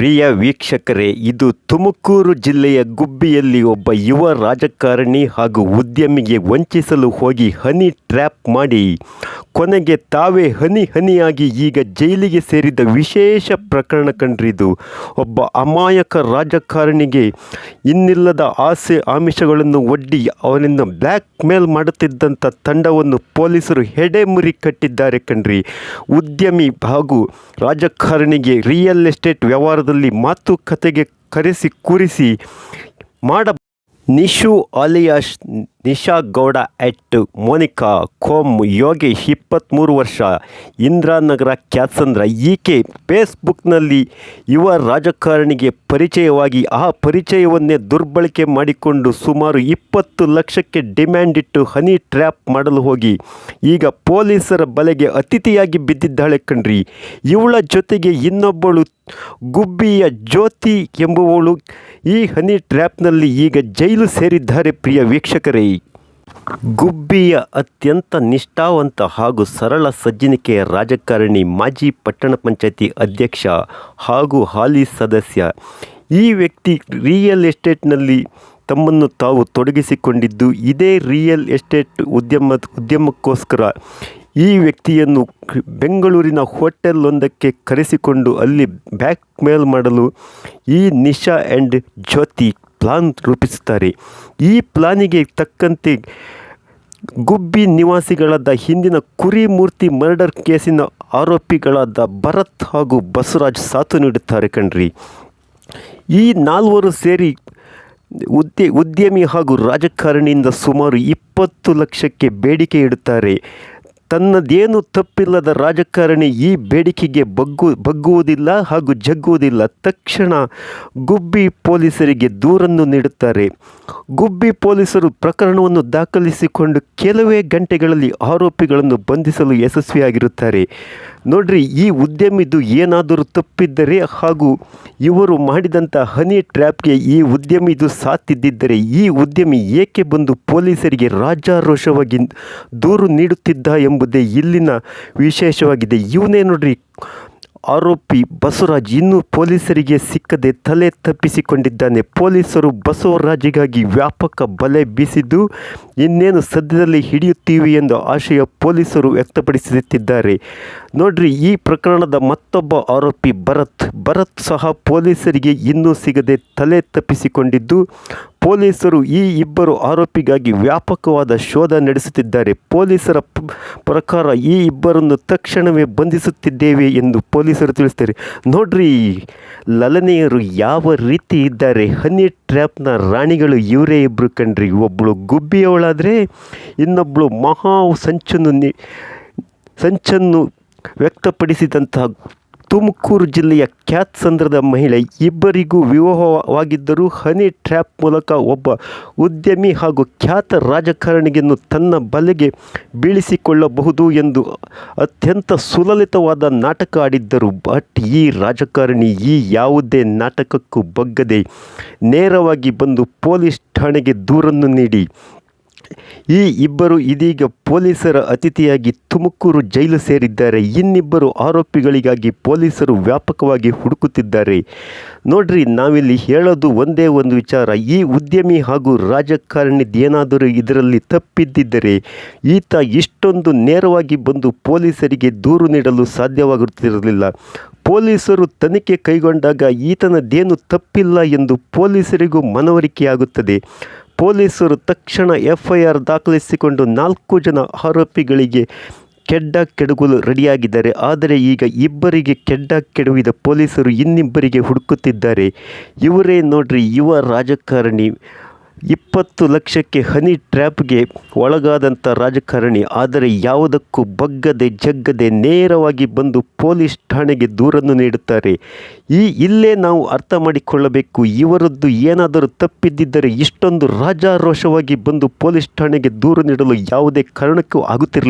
ಪ್ರಿಯ ವೀಕ್ಷಕರೇ, ಇದು ತುಮಕೂರು ಜಿಲ್ಲೆಯ ಗುಬ್ಬಿಯಲ್ಲಿ ಒಬ್ಬ ಯುವ ರಾಜಕಾರಣಿ ಹಾಗೂ ಉದ್ಯಮಿಗೆ ವಂಚಿಸಲು ಹೋಗಿ ಹನಿ ಟ್ರ್ಯಾಪ್ ಮಾಡಿ. ಕೊನೆಗೆ ತಾವೇ ಹನಿ ಹನಿಯಾಗಿ ಈಗ ಜೈಲಿಗೆ ಸೇರಿದ ವಿಶೇಷ ಪ್ರಕರಣ ಕಂಡ್ರಿದು ಒಬ್ಬ ಅಮಾಯಕ ರಾಜಕಾರಣಿಗೆ ಇನ್ನಿಲ್ಲದ ಆಸೆ ಆಮಿಷಗಳನ್ನು ಒಡ್ಡಿ ಅವನಿಂದ ಬ್ಲ್ಯಾಕ್ ಮೇಲ್ ಮಾಡುತ್ತಿದ್ದಂಥ ತಂಡವನ್ನು ಪೊಲೀಸರು ಹೆಡೆಮುರಿ ಕಟ್ಟಿದ್ದಾರೆ ಕಣ್ರಿ. ಉದ್ಯಮಿ ಹಾಗೂ ರಾಜಕಾರಣಿಗೆ ರಿಯಲ್ ಎಸ್ಟೇಟ್ ವ್ಯವಹಾರದಲ್ಲಿ ಮಾತುಕತೆಗೆ ಕರೆಸಿ ಕೂರಿಸಿ ಮಾಡ ನಿಶು ಅಲಿಯಾಶ್ ನಿಶಾ ಗೌಡ ಎಟ್ ಮೋನಿಕಾ ಕೋಮ್ ಯೋಗೇಶ್ ಇಪ್ಪತ್ತ್ಮೂರು ವರ್ಷ. ಇಂದ್ರಾನಗರ ಕ್ಯಾತ್ಸಂದ್ರ ಈಕೆ ಫೇಸ್ಬುಕ್ನಲ್ಲಿ ಯುವ ರಾಜಕಾರಣಿಗೆ ಪರಿಚಯವಾಗಿ ಆ ಪರಿಚಯವನ್ನೇ ದುರ್ಬಳಕೆ ಮಾಡಿಕೊಂಡು ಸುಮಾರು ಇಪ್ಪತ್ತು ಲಕ್ಷಕ್ಕೆ ಡಿಮ್ಯಾಂಡ್ ಇಟ್ಟು ಹನಿ ಟ್ರ್ಯಾಪ್ ಮಾಡಲು ಹೋಗಿ. ಈಗ ಪೊಲೀಸರ ಬಲೆಗೆ ಅತಿಥಿಯಾಗಿ ಬಿದ್ದಿದ್ದಾಳೆ ಕಣ್ರಿ. ಇವಳ ಜೊತೆಗೆ ಇನ್ನೊಬ್ಬಳು ಗುಬ್ಬಿಯ ಜ್ಯೋತಿ ಎಂಬುವಳು ಈ ಹನಿ ಟ್ರ್ಯಾಪ್ನಲ್ಲಿ ಈಗ ಜೈಲು ಸೇರಿದ್ದಾರೆ ಪ್ರಿಯ ವೀಕ್ಷಕರೇ. ಗುಬ್ಬಿಯ ಅತ್ಯಂತ ನಿಷ್ಠಾವಂತ ಹಾಗೂ ಸರಳ ಸಜ್ಜನಿಕೆಯ ರಾಜಕಾರಣಿ ಮಾಜಿ ಪಟ್ಟಣ ಪಂಚಾಯತಿ ಅಧ್ಯಕ್ಷ ಹಾಗೂ ಹಾಲಿ ಸದಸ್ಯ. ಈ ವ್ಯಕ್ತಿ ರಿಯಲ್ ಎಸ್ಟೇಟ್ನಲ್ಲಿ ತಮ್ಮನ್ನು ತಾವು ತೊಡಗಿಸಿಕೊಂಡಿದ್ದು ಇದೇ ರಿಯಲ್ ಎಸ್ಟೇಟ್ ಉದ್ಯಮ, ಉದ್ಯಮಕ್ಕೋಸ್ಕರ. ಈ ವ್ಯಕ್ತಿಯನ್ನು ಬೆಂಗಳೂರಿನ ಹೋಟೆಲ್ ಒಂದಕ್ಕೆ ಕರೆಸಿಕೊಂಡು ಅಲ್ಲಿ ಬ್ಯಾಕ್ ಮೇಲ್ ಮಾಡಲು ಈ ನಿಶಾ ಆ್ಯಂಡ್ ಜ್ಯೋತಿ ಪ್ಲಾನ್ ರೂಪಿಸುತ್ತಾರೆ. ಈ ಪ್ಲಾನಿಗೆ ತಕ್ಕಂತೆ ಗುಬ್ಬಿ ನಿವಾಸಿಗಳಾದ ಹಿಂದಿನ ಕುರಿಮೂರ್ತಿ ಮರ್ಡರ್ ಕೇಸಿನ ಆರೋಪಿಗಳಾದ ಭರತ್ ಹಾಗೂ ಬಸವರಾಜ್ ಸಾಥು ನೀಡುತ್ತಾರೆ ಕಣ್ರಿ. ಈ ನಾಲ್ವರು ಸೇರಿ ಉದ್ಯ, ಉದ್ಯಮಿ ಹಾಗೂ ರಾಜಕಾರಣಿಯಿಂದ ಸುಮಾರು ಇಪ್ಪತ್ತು ಲಕ್ಷಕ್ಕೆ ಬೇಡಿಕೆ ಇಡುತ್ತಾರೆ. ತನ್ನದೇನು ತಪ್ಪಿಲ್ಲದ ರಾಜಕಾರಣಿ ಈ ಬೇಡಿಕೆಗೆ ಬಗ್ಗು, ಬಗ್ಗುವುದಿಲ್ಲ ಹಾಗೂ ಜಗ್ಗುವುದಿಲ್ಲ. ತಕ್ಷಣ ಗುಬ್ಬಿ ಪೊಲೀಸರಿಗೆ ದೂರನ್ನು ನೀಡುತ್ತಾರೆ. ಗುಬ್ಬಿ ಪೊಲೀಸರು ಪ್ರಕರಣವನ್ನು ದಾಖಲಿಸಿಕೊಂಡು ಕೆಲವೇ ಗಂಟೆಗಳಲ್ಲಿ ಆರೋಪಿಗಳನ್ನು ಬಂಧಿಸಲು ಯಶಸ್ವಿಯಾಗಿರುತ್ತಾರೆ. ನೋಡ್ರಿ, ಈ ಉದ್ಯಮಿದು ಏನಾದರೂ ತಪ್ಪಿದ್ದರೆ ಹಾಗೂ ಇವರು ಮಾಡಿದಂಥ ಹನಿ ಟ್ರ್ಯಾಪ್ಗೆ ಈ ಉದ್ಯಮಿದು ಸಾತ್ತಿದ್ದಿದ್ದರೆ ಈ ಉದ್ಯಮಿ ಏಕೆ ಬಂದು ಪೊಲೀಸರಿಗೆ ರಾಜಾರೋಷವಾಗಿ ದೂರು ನೀಡುತ್ತಿದ್ದ ಎಂಬುದೇ ಇಲ್ಲಿನ ವಿಶೇಷವಾಗಿದೆ. ಇವನೇ ನೋಡ್ರಿ, ಆರೋಪಿ ಬಸವರಾಜ್ ಇನ್ನೂ ಪೊಲೀಸರಿಗೆ ಸಿಕ್ಕದೆ ತಲೆ ತಪ್ಪಿಸಿಕೊಂಡಿದ್ದಾನೆ. ಪೊಲೀಸರು ಬಸವರಾಜಿಗಾಗಿ ವ್ಯಾಪಕ ಬಲೆ ಬೀಸಿದ್ದು, ಇನ್ನೇನು ಸದ್ಯದಲ್ಲಿ ಹಿಡಿಯುತ್ತೀವಿ ಎಂದು ಆಶಯ ಪೊಲೀಸರು ವ್ಯಕ್ತಪಡಿಸುತ್ತಿದ್ದಾರೆ. ನೋಡ್ರಿ, ಈ ಪ್ರಕರಣದ ಮತ್ತೊಬ್ಬ ಆರೋಪಿ ಭರತ್. ಭರತ್ ಸಹ ಪೊಲೀಸರಿಗೆ ಇನ್ನೂ ಸಿಗದೆ ತಲೆ ತಪ್ಪಿಸಿಕೊಂಡಿದ್ದು ಪೊಲೀಸರು ಈ ಇಬ್ಬರು ಆರೋಪಿಗಾಗಿ ವ್ಯಾಪಕವಾದ ಶೋಧ ನಡೆಸುತ್ತಿದ್ದಾರೆ. ಪೊಲೀಸರ ಪ್ರಕಾರ ಈ ಇಬ್ಬರನ್ನು ತಕ್ಷಣವೇ ಬಂಧಿಸುತ್ತಿದ್ದೇವೆ ಎಂದು ಪೊಲೀಸರು ತಿಳಿಸ್ತಾರೆ ನೋಡ್ರಿ, ಲಲನೆಯರು ಯಾವ ರೀತಿ ಇದ್ದಾರೆ. ಹನಿ ಟ್ರ್ಯಾಪ್ನ ರಾಣಿಗಳು ಇವರೇ ಇಬ್ಬರು ಕಣ್ರಿ. ಒಬ್ಬಳು ಗುಬ್ಬಿಯವಳಾದರೆ ಇನ್ನೊಬ್ಬಳು ಮಹಾ ಸಂಚನ್ನು ಸಂಚನ್ನು ವ್ಯಕ್ತಪಡಿಸಿದಂತಹ ತುಮಕೂರು ಜಿಲ್ಲೆಯ ಕ್ಯಾತ್ಸಂದ್ರದ ಮಹಿಳೆ ಇಬ್ಬರಿಗೂ ವಿವಾಹವಾಗಿದ್ದರೂ ಹನಿ ಟ್ರ್ಯಾಪ್ ಮೂಲಕ ಒಬ್ಬ ಉದ್ಯಮಿ ಹಾಗೂ ಖ್ಯಾತ ರಾಜಕಾರಣಿಯನ್ನು ತನ್ನ ಬಲೆಗೆ ಬೀಳಿಸಿಕೊಳ್ಳಬಹುದು ಎಂದು ಅತ್ಯಂತ ಸುಲಲಿತವಾದ ನಾಟಕ ಆಡಿದ್ದರು. ಬಟ್ ಈ ರಾಜಕಾರಣಿ ಈ ಯಾವುದೇ ನಾಟಕಕ್ಕೂ ಬಗ್ಗದೆ ನೇರವಾಗಿ ಬಂದು ಪೊಲೀಸ್ ಠಾಣೆಗೆ ದೂರನ್ನು ನೀಡಿ. ಈ ಇಬ್ಬರು ಇದೀಗ ಪೊಲೀಸರ ಅತಿಥಿಯಾಗಿ ತುಮಕೂರು ಜೈಲು ಸೇರಿದ್ದಾರೆ. ಇನ್ನಿಬ್ಬರು ಆರೋಪಿಗಳಿಗಾಗಿ ಪೊಲೀಸರು ವ್ಯಾಪಕವಾಗಿ ಹುಡುಕುತ್ತಿದ್ದಾರೆ. ನೋಡ್ರಿ, ನಾವಿಲ್ಲಿ ಹೇಳೋದು ಒಂದೇ ಒಂದು ವಿಚಾರ. ಈ ಉದ್ಯಮಿ ಹಾಗೂ ರಾಜಕಾರಣಿದೇನಾದರೂ ಇದರಲ್ಲಿ ತಪ್ಪಿದ್ದಿದ್ದರೆ ಈತ ಇಷ್ಟೊಂದು ನೇರವಾಗಿ ಬಂದು ಪೊಲೀಸರಿಗೆ ದೂರು ನೀಡಲು ಸಾಧ್ಯವಾಗುತ್ತಿರಲಿಲ್ಲ. ಪೊಲೀಸರು ತನಿಖೆ ಕೈಗೊಂಡಾಗ ಈತನದೇನು ತಪ್ಪಿಲ್ಲ ಎಂದು ಪೊಲೀಸರಿಗೂ ಮನವರಿಕೆಯಾಗುತ್ತದೆ. ಪೊಲೀಸರು ತಕ್ಷಣ ಎಫ್ ಐ ಆರ್ ದಾಖಲಿಸಿಕೊಂಡು ನಾಲ್ಕು ಜನ ಆರೋಪಿಗಳಿಗೆ ಕೆಡ್ಡ ಕೆಡಗಲು ರೆಡಿಯಾಗಿದ್ದಾರೆ. ಆದರೆ ಈಗ ಇಬ್ಬರಿಗೆ ಕೆಡ್ಡ ಕೆಡವಿದ ಪೊಲೀಸರು ಇನ್ನಿಬ್ಬರಿಗೆ ಹುಡುಕುತ್ತಿದ್ದಾರೆ. ಇವರೇ ನೋಡ್ರಿ, ಯುವ ರಾಜಕಾರಣಿ ಇಪ್ಪತ್ತು ಲಕ್ಷಕ್ಕೆ ಹನಿ ಟ್ರ್ಯಾಪ್ಗೆ ಒಳಗಾದಂಥ ರಾಜಕಾರಣಿ, ಆದರೆ ಯಾವುದಕ್ಕೂ ಬಗ್ಗದೆ ಜಗ್ಗದೆ ನೇರವಾಗಿ ಬಂದು ಪೊಲೀಸ್ ಠಾಣೆಗೆ ದೂರನ್ನು ನೀಡುತ್ತಾರೆ. ಈ ಇಲ್ಲೇ ನಾವು ಅರ್ಥ ಮಾಡಿಕೊಳ್ಳಬೇಕು, ಇವರದ್ದು ಏನಾದರೂ ತಪ್ಪಿದ್ದಿದ್ದರೆ ಇಷ್ಟೊಂದು ರಾಜಾರೋಷವಾಗಿ ಬಂದು ಪೊಲೀಸ್ ಠಾಣೆಗೆ ದೂರು ನೀಡಲು ಯಾವುದೇ ಕಾರಣಕ್ಕೂ ಆಗುತ್ತಿರಲಿಲ್ಲ.